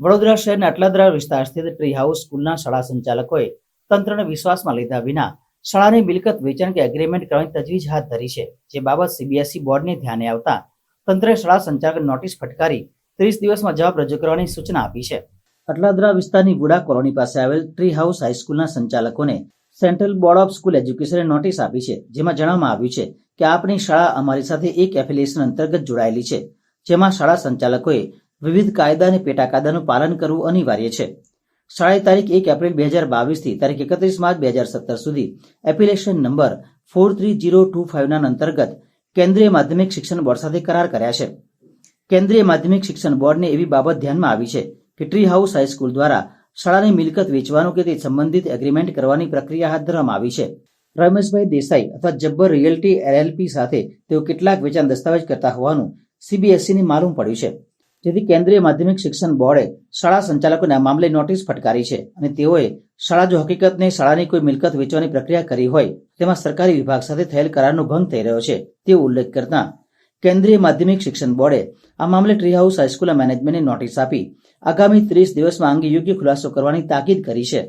વડોદરા શહેરના અટલાદરા વિસ્તાર સ્થિત ટ્રી હાઉસ સ્કૂલના શાળા સંચાલકોએ તંત્રને વિશ્વાસમાં લીધા વિના શાળાની મિલકત વેચાણ કે એગ્રીમેન્ટ કરવાની તજવીજ હાથ ધરી છે. જે બાબત સીબીએસઈ બોર્ડને ધ્યાને આવતા તંત્રે શાળા સંચાલક નોટિસ ફટકારી ત્રીસ દિવસમાં જવાબ રજૂ કરવાની સૂચના આપી છે. અટલાદરા વિસ્તારની ગુડા કોલોની પાસે આવેલ ટ્રી હાઉસ હાઈસ્કૂલના સંચાલકોને સેન્ટ્રલ બોર્ડ ઓફ સ્કૂલ એજ્યુકેશને નોટિસ આપી છે. જેમાં જણાવવામાં આવ્યું છે કે આપની શાળા અમારી સાથે એક એફિલિએશન અંતર્ગત જોડાયેલી છે. જેમાં શાળા સંચાલકોએ વિવિધ કાયદા અને પેટા કાયદાનું પાલન કરવું અનિવાર્ય છે. શાળાએ તારીખ એક એપ્રિલ બે હજાર બાવીસથી તારીખ એકત્રીસ માર્ચ બે હજાર સત્તર સુધી application number four three zero two ફાઇવના અંતર્ગત કેન્દ્રીય માધ્યમિક શિક્ષણ બોર્ડ સાથે કરાર કર્યા છે. કેન્દ્રીય માધ્યમિક શિક્ષણ બોર્ડને એવી બાબત ધ્યાનમાં આવી છે કે ટ્રી હાઉસ હાઈસ્કૂલ દ્વારા શાળાની મિલકત વેચવાનું કે તે સંબંધિત એગ્રીમેન્ટ કરવાની પ્રક્રિયા હાથ ધરવામાં આવી છે. રમેશભાઈ દેસાઈ અથવા જબ્બર રિયલ્ટી એલએલપી સાથે તેઓ કેટલાક વેચાણ દસ્તાવેજ કરતા હોવાનું સીબીએસસીને માલુમ પડ્યું છે. જેથી કેન્દ્રીય માધ્યમિક શિક્ષણ બોર્ડે શાળા સંચાલકોને આ મામલે નોટિસ ફટકારી છે અને તેઓએ શાળા જો હકીકતને શાળાની કોઈ મિલકત વેચવાની પ્રક્રિયા કરી હોય, તેમાં સરકારી વિભાગ સાથે થયેલ કરારનો ભંગ થઈ રહ્યો છે, તેવો ઉલ્લેખ કરતા કેન્દ્રીય માધ્યમિક શિક્ષણ બોર્ડે આ મામલે ટ્રી હાઉસ હાઈસ્કૂલના મેનેજમેન્ટને નોટિસ આપી, આગામી ત્રીસ દિવસમાં અંગે યોગ્ય ખુલાસો કરવાની તાકીદ કરી છે.